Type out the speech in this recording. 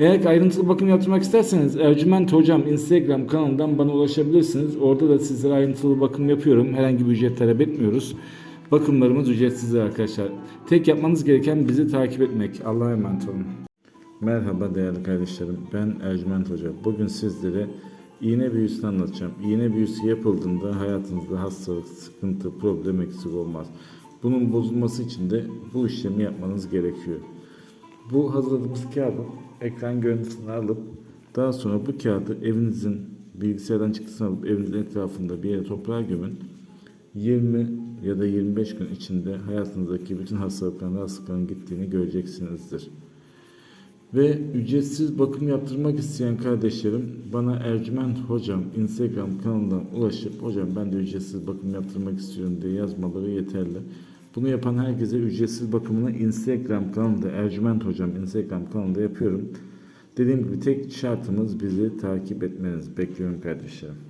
Eğer ayrıntılı bakım yaptırmak isterseniz Ercüment Hocam Instagram kanalından bana ulaşabilirsiniz. Orada da sizlere ayrıntılı bakım yapıyorum. Herhangi bir ücret talep etmiyoruz. Bakımlarımız ücretsizdir arkadaşlar. Tek yapmanız gereken bizi takip etmek. Allah'a emanet olun. Merhaba değerli kardeşlerim. Ben Ercüment Hoca. Bugün sizlere iğne büyüsünü anlatacağım. İğne büyüsü yapıldığında hayatınızda hastalık, sıkıntı, problem eksik olmaz. Bunun bozulması için de bu işlemi yapmanız gerekiyor. Bu hazırladığımız kağıdın ekran görüntüsünü alıp daha sonra bu kağıdı evinizin bilgisayardan çıktısını alıp evinizin etrafında bir yere toprağa gömün. 20 ya da 25 gün içinde hayatınızdaki bütün hastalıkların, rahatsızlıkların gittiğini göreceksinizdir. Ve ücretsiz bakım yaptırmak isteyen kardeşlerim bana Ercüment Hocam Instagram kanalından ulaşıp hocam ben de ücretsiz bakım yaptırmak istiyorum diye yazmaları yeterli. Bunu yapan herkese ücretsiz bakımını Instagram kanalında Ercüment Hocam Instagram kanalında yapıyorum. Dediğim gibi tek şartımız bizi takip etmeniz. Bekliyorum kardeşlerim.